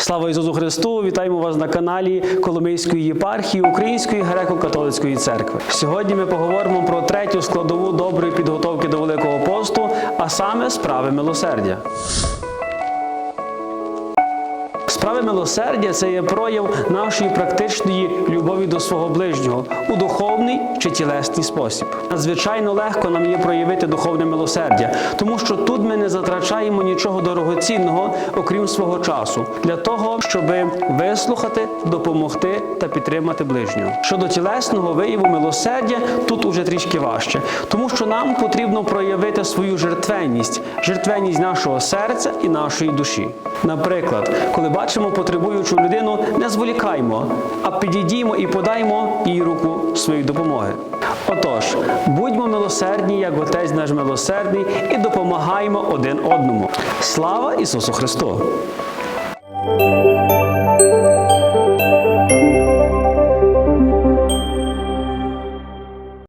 Слава Ісусу Христу! Вітаємо вас на каналі Коломийської єпархії Української греко-католицької церкви. Сьогодні ми поговоримо про третю складову доброї підготовки до Великого посту, а саме справи милосердя. Справи милосердя це є прояв нашої практичної любові до свого ближнього у духовний чи тілесний спосіб. Надзвичайно легко нам є проявити духовне милосердя, тому що тут ми не затрачаємо нічого дорогоцінного, окрім свого часу, для того, щоб вислухати, допомогти та підтримати ближнього. Щодо тілесного вияву милосердя, тут уже трішки важче, тому що нам потрібно проявити свою жертвенність, жертвенність нашого серця і нашої душі. Наприклад, коли бачимо потребуючу людину, не зволікаймо, а підійдімо і подаймо їй руку своєї допомоги. Отож, будьмо милосердні, як Отець наш милосердний, і допомагаємо один одному. Слава Ісусу Христу!